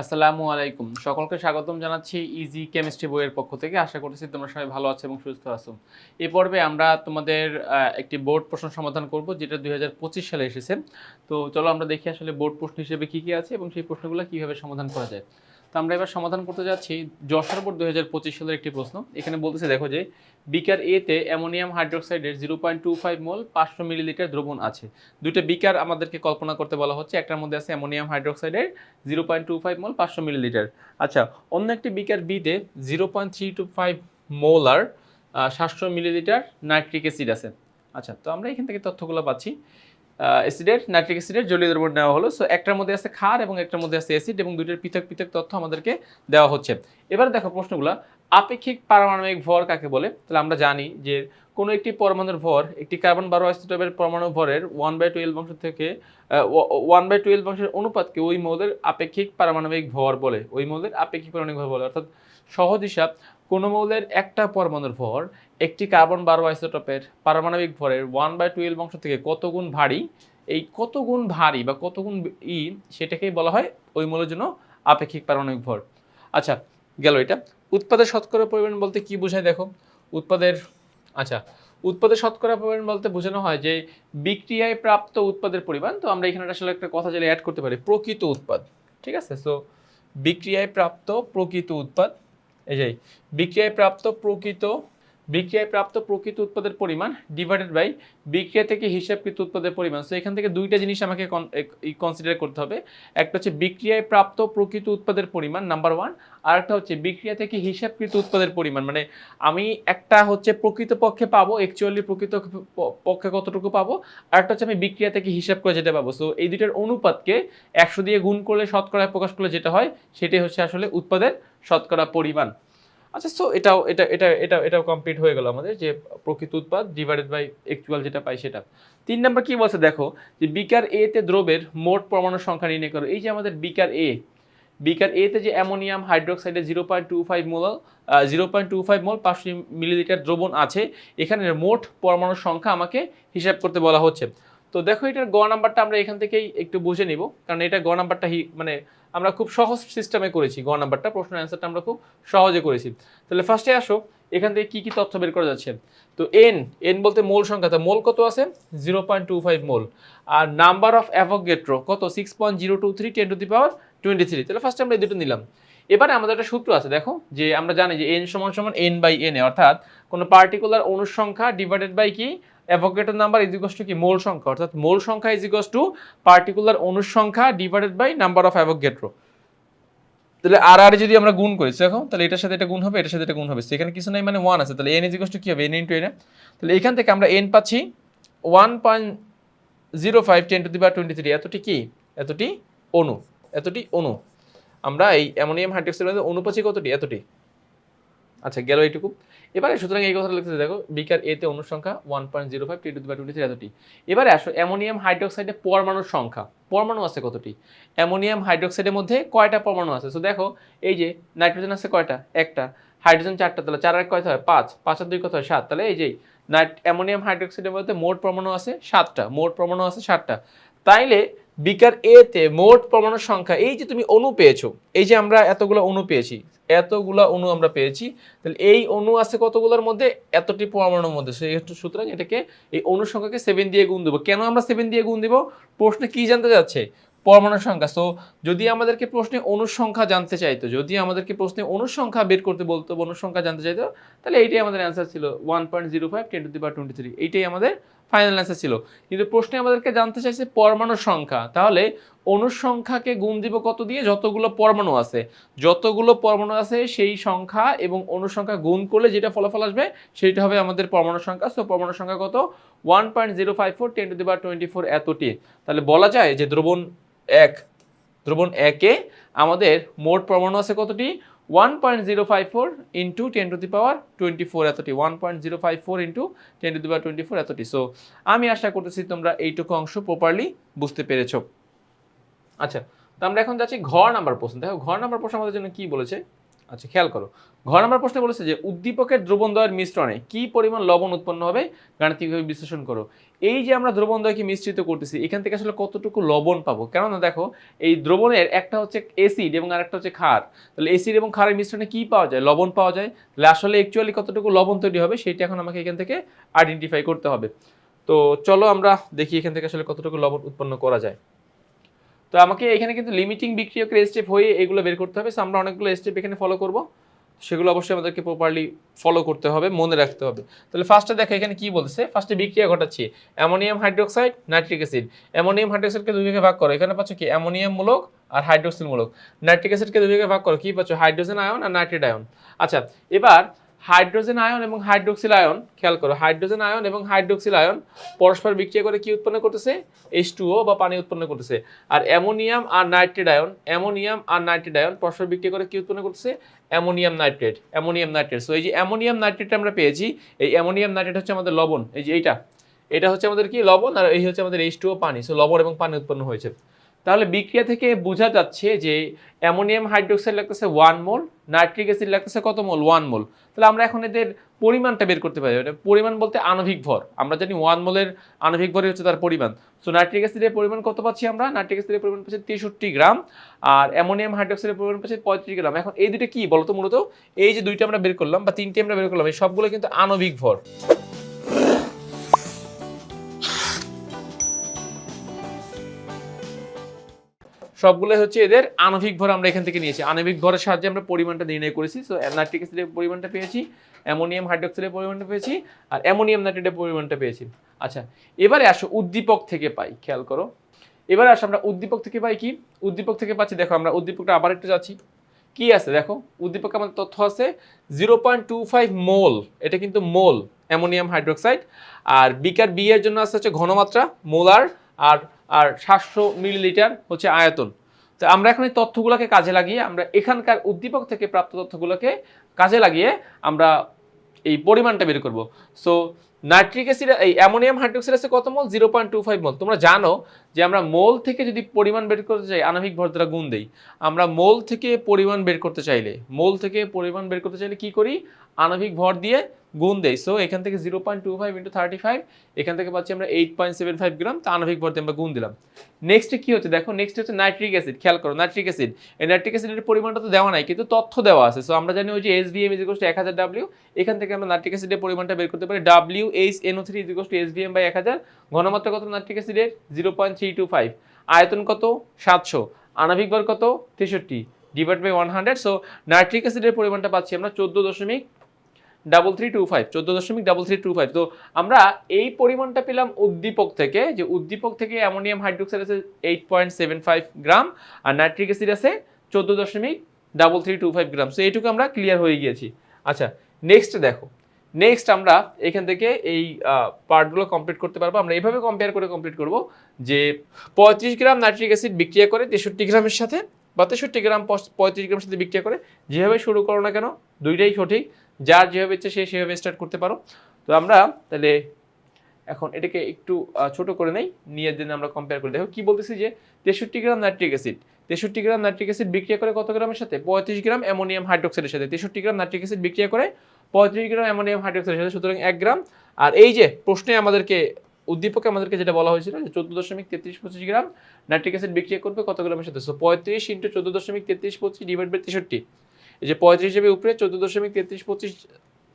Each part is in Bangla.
আসসালামু আলাইকুম। সকলকে স্বাগতম জানাচ্ছি ইজি কেমিস্ট্রি বইয়ের পক্ষ থেকে। আশা করছি তোমরা সবাই ভালো আছো এবং সুস্থ আছো। এই পর্বে আমরা তোমাদের একটি বোর্ড প্রশ্ন সমাধান করব, যেটা দুই হাজার পঁচিশ সালে এসেছে। তো চলো আমরা দেখি আসলে বোর্ড প্রশ্ন হিসেবে কী কী আছে এবং সেই প্রশ্নগুলো কীভাবে সমাধান করা যায়। তো আমরা এবার সমাধান করতে যাচ্ছি যশোর বোর্ড দুই সালের একটি প্রশ্ন। এখানে বলতেছে, দেখো যে, বিকার এতে ammonium হাইড্রোক্সাইডের zero point two five mole পাঁচশো মিলিলিটার দ্রবণ আছে। দুইটা বিকার আমাদেরকে কল্পনা করতে বলা হচ্ছে, একটার মধ্যে আছে ammonium হাইড্রোক্সাইডের zero point two five mole পাঁচশো মিলিলিটার। আচ্ছা অন্য একটি বিকার বিতে zero point three two five molar সাতশো মিলিলিটার নাইট্রিক অ্যাসিড আছে। আচ্ছা তো আমরা এখান থেকে তথ্যগুলো পাচ্ছি। অ্যাসিডের নাইট্রিক অ্যাসিডের জলীয় দ্রবণ নেওয়া হলো। সো একটার মধ্যে আছে ক্ষার এবং একটার মধ্যে আছে অ্যাসিড এবং দুইটার পৃথক পৃথক তথ্য আমাদেরকে দেওয়া হচ্ছে। এবার দেখো প্রশ্নগুলো। আপেক্ষিক পারমাণবিক ভর কাকে বলে? তাহলে আমরা জানি যে কোনো একটি পরমাণুর ভর, একটি কার্বন বারো আইসোটোপের পরমাণু ভরের ওয়ান বাই টুয়েলভ অংশ থেকে ওয়ান বাই টুয়েলভ অংশের অনুপাতকে ওই মৌলের আপেক্ষিক পারমাণবিক ভর বলে। ওই মৌলের আপেক্ষিক পারমাণবিক ভর বলে। অর্থাৎ সহজ হিসাব, কোনো মৌলের একটা পরমাণুর ভর একটি কার্বন বারো আইসোটোপের পারমাণবিক ভরের ওয়ান বাই টুয়েলভ অংশ থেকে কত গুণ ভারী? এই কত গুণ ভারী বা কত গুণ ই সেটাকেই বলা হয় ওই মৌলের জন্য আপেক্ষিক পারমাণবিক ভর। আচ্ছা গেল এটা। উৎপাদের শতকরা পরিমাণ বলতে কি বোঝায় দেখো? উৎপাদের আচ্ছা উৎপাদের শতকরা পরিমাণ বলতে বোঝানো হয় যে বিক্রিয়ায় প্রাপ্ত উৎপাদের পরিমাণ। তো আমরা এখানে আসলে একটা কথা চাইলে অ্যাড করতে পারি, প্রকৃত উৎপাদ। ঠিক আছে? সো বিক্রিয়ায় প্রাপ্ত প্রকৃত উৎপাদ, এই যে, বিক্রিয়ায় প্রাপ্ত প্রকৃত বিক্রিয়ায় প্রাপ্ত প্রকৃত উৎপাদের পরিমাণ ডিভাইডেড বাই বিক্রিয়া থেকে হিসাবকৃত উৎপাদের পরিমাণ। সো এখান থেকে দুইটা জিনিস আমাকে কনসিডার করতে হবে। একটা হচ্ছে বিক্রিয়ায় প্রাপ্ত প্রকৃত উৎপাদের পরিমাণ নাম্বার ওয়ান আর একটা হচ্ছে বিক্রিয়া থেকে হিসাবকৃত উৎপাদের পরিমাণ। মানে আমি একটা হচ্ছে প্রকৃত পক্ষে পাবো অ্যাকচুয়ালি প্রকৃত পক্ষে কতটুকু পাবো, আর একটা হচ্ছে আমি বিক্রিয়া থেকে হিসাব করে যেটা পাবো। সো এই দুইটার অনুপাতকে একশো দিয়ে গুণ করলে, শতকরায় প্রকাশ করলে যেটা হয়, সেটাই হচ্ছে আসলে উৎপাদের শতকরা পরিমাণ। আচ্ছা সো এটাও, এটা এটা এটা, এটাও কমপ্লিট হয়ে গেল আমাদের যে প্রকৃত উৎপাদ ডিভাইডেড বাই অ্যাকচুয়াল যেটা পাই সেটা। তিন নম্বর কি বলছে? দেখো, যে বিকার এ তে দ্রবের মোট পরমাণু সংখ্যা নির্ণয় করো। এই যে আমাদের বিকার এ বিকার এ তে যে ammonium হাইড্রোক্সাইডে zero point two five mole zero point two five mole, পাঁচশো মিলিলিটার দ্রবণ আছে। এখানে মোট পরমাণুর সংখ্যা আমাকে হিসাব করতে বলা হচ্ছে। তো দেখো এটার গ নাম্বারটা আমরা এখান থেকেই একটু বুঝে নিব, কারণ এটা গ নাম্বারটা মানে আমরা খুব সহজ সিস্টেমে করেছি গ নাম্বারটা, প্রশ্নের অ্যান্সারটা আমরা খুব সহজে করেছি। তাহলে ফার্স্টে আসো, এখান থেকে কি কি তথ্য বের করা যাচ্ছে? তো এন এন বলতে মোল সংখ্যা, তো মোল কত আছে? Zero point two five mole. R number of Avogadro কত? Six point zero two three ten to the power twenty three তাহলে ফার্স্টে আমরা এই দুটো নিলাম। এবারে আমাদের একটা সূত্র আছে, দেখো, যে আমরা জানি যে এন সমান সমান এন বাই এন অর্থাৎ কোনো পার্টিকুলার অনুসংখ্যা ডিভাইডেড বাই কি? Avogadro number is equals to কি? মোল সংখ্যা। অর্থাৎ মোল সংখ্যা ইজ ইকস টু পার্টিকুলার অনুর সংখ্যা divided by number of Avogadro তাহলে আর আর যদি আমরা গুণ করি, দেখো, তাহলে এটার সাথে এটা গুণ হবে, এটার সাথে এটা গুণ হবে। সেখানে কিছু নাই মানে ওয়ান আছে। তাহলে এন ইজ ইকস টু কি হবে? এন ইন্টু এন তাহলে এখান থেকে আমরা এন পাচ্ছি one point zero five ten to the বা টোয়েন্টি থ্রি এতটি কি? এতটি অণু এতটি অণু আমরা এই অ্যামোনিয়াম হাইড্রোক্সাইড মধ্যে অণু পাচ্ছি কতটি? এতটি। আচ্ছা গেল এইটুকু। এবারে সুতরাং এই কথা লিখতে দেখো, বিকার এতে অনুর সংখ্যা one point zero five to the বা টোয়েন্টি এতটি এবারে আসো, অ্যামোনিয়াম হাইড্রোক্সাইডে পরমাণুর সংখ্যা। পরমাণু আছে কতটি? অ্যামোনিয়াম হাইড্রোক্সাইডের মধ্যে কয়টা পরমাণু আছে? তো দেখো, এই যে নাইট্রোজেন আছে কয়টা? একটা। হাইড্রোজেন চারটা, তাহলে চার আর কয়টা হয়? পাঁচ। পাঁচ আর দুই কত হয়? সাত। তাহলে এই যে অ্যামোনিয়াম হাইড্রোক্সাইডের মধ্যে মোট পরমাণু আছে সাতটা। মোট পরমাণু আছে সাতটা। তাইলে বিকার এতে মোট পরমাণুর সংখ্যা, এই যে তুমি অণু পেয়েছ, এই যে আমরা এতগুলো অণু পেয়েছি, এতগুলো অণু আমরা পেয়েছি, তাহলে এই অণু আছে কতগুলোর মধ্যে? এতটি পরমাণুর মধ্যে। সুতরাং এটাকে এই অণুর সংখ্যাকে সেভেন দিয়ে গুণ দেবো। কেন আমরা সেভেন দিয়ে গুণ দেবো? প্রশ্নে কি জানতে যাচ্ছে? পরমাণুর সংখ্যা। সো যদি আমাদেরকে প্রশ্নে অণুর সংখ্যা জানতে চাইতো, যদি আমাদেরকে প্রশ্নে অণুর সংখ্যা বের করতে বলতো, অণুর সংখ্যা জানতে চাইতো, তাহলে এইটাই আমাদের অ্যান্সার ছিল one point zero five ten to the power twenty three এইটাই আমাদের ফাইনাল অ্যান্সার ছিল। কিন্তু প্রশ্নে আমাদেরকে জানতে চাইছে পরমাণুর সংখ্যা। তাহলে অণুর সংখ্যাকে গুণ দিব কত দিয়ে? যতগুলো পরমাণু আছে। যতগুলো পরমাণু আছে, সেই সংখ্যা এবং অণুর সংখ্যা গুণ করলে যেটা ফলাফল আসবে, সেইটা হবে আমাদের পরমাণু সংখ্যা। সো পরমাণু সংখ্যা কত? One point zero five four ten to the twenty four এতটি তাহলে বলা যায় যে দ্রবণ এক, দ্রবণ একে আমাদের মোট পরমাণু আছে কতটি one point zero five four into ten to the power twenty four এতটি one point zero five four into ten to the power twenty four এতটি। সো আমি আশা করতেছি তোমরা এইটুকু অংশ প্রপারলি বুঝতে পেরেছ। আচ্ছা তো আমরা এখন যাচ্ছি ঘর নাম্বার প্রশ্ন। দেখো ঘর নাম্বার প্রশ্ন আমাদের জন্য কি বলেছে? আচ্ছা খেয়াল করো। ঘর নাম্বার প্রশ্নে বলেছে যে, উদ্দীপকের দ্রবণদ্বয়ের মিশ্রণে কি পরিমাণ লবণ উৎপন্ন হবে? গাণিতিকভাবে বিশ্লেষণ করো। এই যে আমরা দ্রবণদ্বয়কে মিশ্রিত করতেছি, এখান থেকে আসলে কতটুকু লবণ পাবো? কেননা দেখো, এই দ্রবণের একটা হচ্ছে এসিড এবং আরেকটা হচ্ছে ক্ষার। তাহলে এসিড এবং ক্ষারের মিশ্রণে কি পাওয়া যায়? লবণ পাওয়া যায়। তাহলে আসলে অ্যাকচুয়ালি কতটুকু লবণ তৈরি হবে, সেটা এখন আমাকে এখান থেকে আইডেন্টিফাই করতে হবে। তো চলো আমরা দেখি এখান থেকে আসলে কতটুকু লবণ উৎপন্ন করা যায়। তো আমাকে এখানে কিন্তু লিমিটিং বিক্রিয়কের স্টেপ হয়ে এগুলো বের করতে হবে। So, আমরা অনেকগুলো স্টেপ এখানে ফলো করব। সেগুলো অবশ্যই আমাদেরকে প্রপারলি ফলো করতে হবে, মনে রাখতে হবে। তাহলে ফার্স্টে দেখো এখানে কি বলছে? ফার্স্টে বিক্রিয়া ঘটাচ্ছি। Ammonium hydroxide nitric acid. Ammonium হাইড্রোক্সাইডকে দুই ভাগে ভাগ করো। এখানে পাচ্ছ কি? অ্যামোনিয়াম মূলক আর হাইড্রোক্সিল মূলক নাইট্রিক অ্যাসিডকে দুই ভাগে ভাগ করো। কি পাচ্ছ? হাইড্রোজেন আয়ন আর নাইট্রেট আয়ন। আচ্ছা এবার হাইড্রোজেন আয়ন এবং হাইড্রোক্সিল আয়ন খেয়াল করো, হাইড্রোজেন আয়ন এবং হাইড্রোক্সিল আয়ন পরস্পর বিক্রিয়া করে কি উৎপন্ন করতেছে? এইচ বা পানি উৎপন্ন করতেছে। আর অ্যামোনিয়াম আর নাইট্রেট আয়ন, অ্যামোনিয়াম আর নাইট্রেট আয়ন পরস্পর বিক্রিয়া করে কি উৎপন্ন করতেছে? Ammonium nitrate ammonium nitrate. So এই যে অ্যামোনিয়াম নাইট্রেট আমরা পেয়েছি, এই অ্যামোনিয়াম নাইট্রেট হচ্ছে আমাদের লবণ, এই যে এইটা। এটা হচ্ছে আমাদের কি? লবণ, আর এই হচ্ছে আমাদের এইচ পানি। সো লবণ এবং পানি উৎপন্ন হয়েছে। তাহলে বিক্রিয়া থেকে বোঝা যাচ্ছে যে অ্যামোনিয়াম হাইড্রোক্সাইড লাগতেছে ওয়ান মোল নাইট্রিক অ্যাসিড লাগতেছে কত মোল ওয়ান মোল তাহলে আমরা এখন এদের পরিমাণটা বের করতে পারি। পরিমাণ বলতে আণবিক ভর। আমরা জানি ওয়ান মোলের আণবিক ভরই হচ্ছে তার পরিমাণ। সো নাইট্রিক অ্যাসিডের পরিমাণ কত পাচ্ছি আমরা? নাইট্রিক অ্যাসিডের পরিমাণ পাচ্ছি তেষট্টি গ্রাম। আর অ্যামোনিয়াম হাইড্রোক্সাইডের পরিমাণ পাচ্ছি পঁয়ত্রিশ গ্রাম। এখন এই দুটো কি বলতো মূলত? এই যে দুইটা আমরা বের করলাম বা তিনটে আমরা বের করলাম, এই সবগুলো কিন্তু আণবিক ভর। সবগুলো হচ্ছে এদের আণবিক ভর আমরা এখান থেকে নিয়েছি। আণবিক ভরের সাহায্যে আমরা পরিমাণটা নির্ণয় করেছি। সো নাইট্রিক অ্যাসিডের পরিমাণটা পেয়েছি অ্যামোনিয়াম হাইড্রোক্সাইডের পরিমাণটা পেয়েছি, আর অ্যামোনিয়াম নাইট্রেটের পরিমাণটা পেয়েছি। আচ্ছা এবারে আসো উদ্দীপক থেকে পাই, খেয়াল করো। এবারে আসো আমরা উদ্দীপক থেকে পাই কি? উদ্দীপক থেকে পাচ্ছি, দেখো আমরা উদ্দীপকটা আবার একটু যাচ্ছি। কি আছে দেখো? উদ্দীপক আমাদের তথ্য আছে zero point two five mole এটা কিন্তু মোল অ্যামোনিয়াম হাইড্রোক্সাইড আর বিকার বি এর জন্য আছে হচ্ছে ঘনমাত্রা মোলার আর আর সাতশো মিলিলিটার হচ্ছে আয়তন। তো আমরা এখন এই তথ্যগুলোকে কাজে লাগিয়ে আমরা এখানকার উদ্দীপক থেকে প্রাপ্ত তথ্যগুলোকে কাজে লাগিয়ে আমরা এই পরিমাণটা বের করব। সো নাইট্রিক অ্যাসিড এই অ্যামোনিয়াম হাইড্রোক্সাইড আছে কত mole? Zero point two five mole. তোমরা জানো যে আমরা মোল থেকে যদি পরিমাণ বের করতে চাই, আণবিক ভর গুণ দেই, আমরা মোল থেকে পরিমাণ বের করতে চাইলে, মোল থেকে পরিমাণ বের করতে চাইলে কি করি? আণবিক ভর দিয়ে গুণ দেয় সো এখান থেকে zero point two five into thirty five এখান থেকে পাচ্ছি আমরা eight point seven five gram তা আণবিক ভর দিয়ে আমরা গুণ দিলাম। নেক্সটে কি হচ্ছে? দেখো নেক্সট হচ্ছে নাইট্রিক অ্যাসিড খেয়াল করো নাইট্রিক অ্যাসিড এই নাইট্রিক অ্যাসিডের পরিমাণটা তো দেওয়া নাই, কিন্তু তথ্য দেওয়া আছে। সো আমরা জানি ওই যে এস ভিএম ইজিকোস টু এক হাজার ডাব্লিউ এখান থেকে আমরা নাইট্রিক অ্যাসিডের পরিমাণটা বের করতে পারি W H NO three is equals to S VM by এক হাজার ঘনমাত্রা কত নাইট্রিক অ্যাসিডের zero point three two five আয়তন কত? সাতশো। আণবিক ভর কত? তেষট্টি। Divide by one hundred so nitric অ্যাসিডের পরিমাণটা পাচ্ছি আমরা চোদ্দ দশমিক ডাবল থ্রি টু ফাইভ চোদ্দ দশমিক ডাবল থ্রি টু ফাইভ তো আমরা এই পরিমাণটা পেলাম উদ্দীপক থেকে, যে উদ্দীপক থেকে অ্যামোনিয়াম হাইড্রোক্সাইড আছে eight point seven five gram আর নাইট্রিক অ্যাসিড আছে চোদ্দ দশমিক double three two five gram. So এইটুকু আমরা ক্লিয়ার হয়ে গিয়েছি। আচ্ছা নেক্সট দেখো। নেক্সট আমরা এখান থেকে এই পার্টগুলো কমপ্লিট করতে পারব। আমরা এইভাবে কম্পেয়ার করে কমপ্লিট করব যে পঁয়ত্রিশ গ্রাম নাইট্রিক অ্যাসিড বিক্রিয়া করে তেষট্টি গ্রামের সাথে বা তেষট্টি গ্রাম পঁয়ত্রিশ গ্রামের সাথে বিক্রিয়া করে যেভাবে শুরু করো না কেন, দুইটাই সঠিক। যার যেভাবে ইচ্ছে সে সেভাবে স্টার্ট করতে পারো। তো আমরা তাহলে এখন এটাকে একটু ছোট করে নেই, নিয়ে দিন আমরা কম্পেয়ার করে। দেখো কি বলতেছি যে তেষট্টি গ্রাম নাইট্রিক অ্যাসিড। তেষট্টি গ্রাম নাইট্রিক অ্যাসিড বিক্রিয়া করে কত গ্রামের সাথে? পঁয়ত্রিশ গ্রাম অ্যামোনিয়াম হাইড্রোক্সাইডের সাথে। তেষট্টি গ্রাম নাইট্রিক অ্যাসিড বিক্রিয়া করে পঁয়ত্রিশ গ্রাম অ্যামোনিয়াম হাইড্রোক্সাইডের সাথে, সুতরাং এক গ্রাম। আর এই যে প্রশ্নে আমাদেরকে, উদ্দীপকে আমাদেরকে যেটা বলা হয়েছিল যে চোদ্দ দশমিক তেত্রিশ পঁচিশ গ্রাম নাইট্রিক অ্যাসিড বিক্রিয়া করবে কত গ্রামের সাথে? সো পঁয়ত্রিশ ইন্টু চোদ্দ দশমিক তেত্রিশ পঁচিশ ডিভাইড বাই তেষট্টি। এই যে পঁয়ত্রিশ যাবে উপরে চোদ্দ দশমিক তেত্রিশ পঁচিশ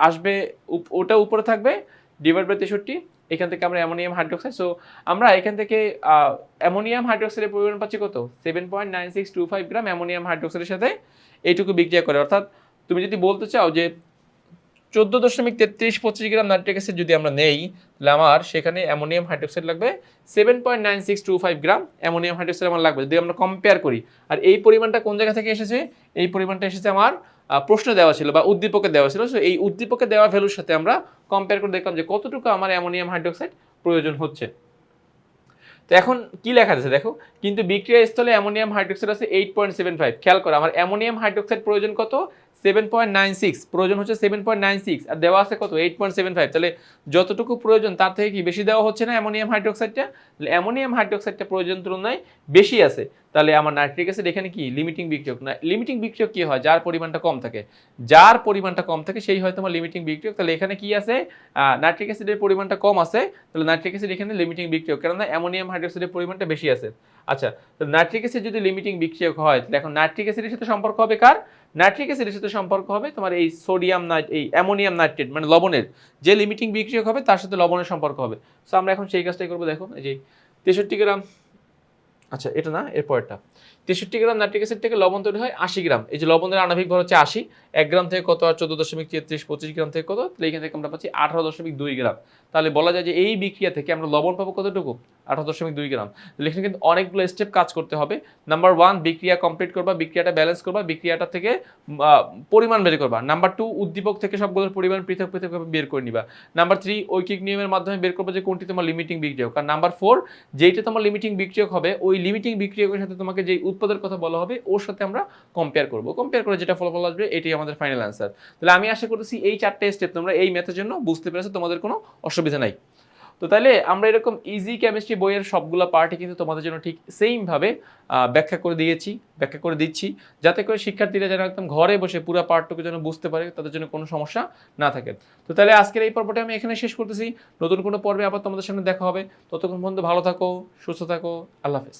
আসবে ওটা উপরে থাকবে ডিভাইড বাই তেষট্টি, এখান থেকে আমরা অ্যামোনিয়াম হাইড্রোক্সাইড সো আমরা এখান থেকে অ্যামোনিয়াম হাইড্রোক্সাইডের পরিমাণ পাচ্ছি কত? Seven point nine six two five gram ammonium হাইড্রোক্সাইডের সাথে এইটুকু বিক্রিয়া করে। অর্থাৎ তুমি যদি বলতে চাও যে চোদ্দ দশমিক তেত্রিশ পঁচিশ গ্রাম নাইট্রিক অ্যাসিড যদি আমরা নেই, তাহলে আমার সেখানে অ্যামোনিয়াম হাইড্রোক্সাইড লাগবে seven point nine six two five gram ammonium hydroxide আমার লাগবে। যদি আমরা কম্পেয়ার করি, আর এই পরিমাণটা কোন জায়গা থেকে এসেছে? এই পরিমাণটা এসেছে আমার প্রশ্ন দেওয়া ছিল বা উদ্দীপকে দেওয়া ছিল। সো এই উদ্দীপকে দেওয়া ভ্যালুর সাথে আমরা কম্পেয়ার করে দেখলাম যে কতটুকু আমার অ্যামোনিয়াম হাইড্রোক্সাইড প্রয়োজন হচ্ছে। তো এখন কি লেখা আছে দেখো? কিন্তু বিক্রিয়া স্থলে অ্যামোনিয়াম হাইড্রোক্সাইড আছে এইট পয়েন্ট সেভেন ফাইভ। খেয়াল করো, আমার অ্যামোনিয়াম হাইড্রোক্সাইড প্রয়োজন কত? সেভেন পয়েন্ট নাইন সিক্স প্রয়োজন হচ্ছে সেভেন পয়েন্ট নাইন সিক্স আর দেওয়া আছে কত? এইট পয়েন্ট সেভেন ফাইভ তাহলে যতটুকু প্রয়োজন তার থেকে কি বেশি দেওয়া হচ্ছে না অ্যামোনিয়াম হাইড্রোক্সাইডটা? তাহলে অ্যামোনিয়াম হাইড্রোক্সাইডটা প্রয়োজন তুলনায় বেশি আছে। তাহলে আমার নাইট্রিক অ্যাসিড এখানে কি? লিমিটিং বিক্রিয়ক। না লিমিটিং বিক্রিয়ক কি হয়? যার পরিমাণটা কম থাকে। যার পরিমাণটা কম থাকে, সেই হয় তোমার লিমিটিং বিক্রিয়ক। তাহলে এখানে কি আছে? নাইট্রিক অ্যাসিডের পরিমাণটা কম আছে। তাহলে নাইট্রিক অ্যাসিড এখানে লিমিটিং বিক্রিয়ক। কেননা অ্যামোনিয়াম হাইড্রোক্সাইডের পরিমাণটা বেশি আছে। আচ্ছা তো নাইট্রিক অ্যাসিড যদি লিমিটিং বিক্রিয়ক হয়, তাহলে এখন নাইট্রিক অ্যাসিডের সাথে সম্পর্ক হবে কার? নাইট্রিক অ্যাসিডের সাথে সম্পর্ক হবে তোমার এই সোডিয়াম নাইট, এই অ্যামোনিয়াম নাইট্রেট মানে লবণের। যে লিমিটিং বিক্রিয়ক হবে, তার সাথে লবণের সম্পর্ক হবে। সো আমরা এখন সেই কাজটাই করব, দেখো, এই যে তেষট্টি গ্রাম আচ্ছা এটা না এরপরটা তেষট্টি গ্রাম নাইট্রিক অ্যাসিড থেকে লবণ তৈরি হয় আশি গ্রাম। এই যে লবণের আণবিক ভর হচ্ছে আশি। এক গ্রাম থেকে কত আর চোদ্দ দশমিক তেত্রিশ, পঁচিশ গ্রাম থেকে কত? তাহলে এখান থেকে আমরা পাচ্ছি আঠারো দশমিক দুই গ্রাম। তাহলে বলা যায় যে এই বিক্রিয়া থেকে আমরা লবণ পাবো কতটুকু? আঠারো দশমিক দুই গ্রাম। এখানে কিন্তু অনেকগুলো স্টেপ কাজ করতে হবে। নাম্বার ওয়ান বিক্রিয়া কমপ্লিট করবা, বিক্রিয়াটা ব্যালেন্স করবা, বিক্রিয়াটা থেকে পরিমাণ বের করবা। নাম্বার টু উদ্দীপক থেকে সবগুলোর পরিমাণ পৃথক পৃথকভাবে বের করে নিবা। নাম্বার থ্রি ঐকিক নিয়মের মাধ্যমে বের করবা যে কোনটি তোমার লিমিটিং বিক্রিয়ক। আর নাম্বার ফোর যেইটা তোমার লিমিটিং বিক্রিয়ক হবে, ওই লিমিটিং বিক্রিয়কের সাথে তোমাকে যে উৎপাদের কথা বলা হবে, ওর সাথে আমরা কম্পেয়ার করব। কম্পেয়ার করে যেটা ফলাফল আসবে, এটাই আমাদের ফাইনাল অ্যান্সার তাহলে আমি আশা করতেছি এই চারটে স্টেপ তোমরা এই ম্যাথের জন্য বুঝতে পেরেছ, তোমাদের কোনো অসুবিধা নাই। তো তাহলে আমরা এরকম ইজি কেমিস্ট্রি বইয়ের সবগুলো পার্টি কিন্তু তোমাদের জন্য ঠিক সেইমভাবে ব্যাখ্যা করে দিয়েছি, ব্যাখ্যা করে দিচ্ছি, যাতে করে শিক্ষার্থীরা যেন একদম ঘরে বসে পুরো পার্টটুকু যেন বুঝতে পারে, তাদের জন্য কোনো সমস্যা না থাকে। তো তাহলে আজকের এই পর্বটা আমি এখানে শেষ করতেছি। নতুন কোনো পর্বে আবার তোমাদের সামনে দেখা হবে। ততক্ষণ পর্যন্ত ভালো থাকো, সুস্থ থাকো, আল্লাহ হাফেজ।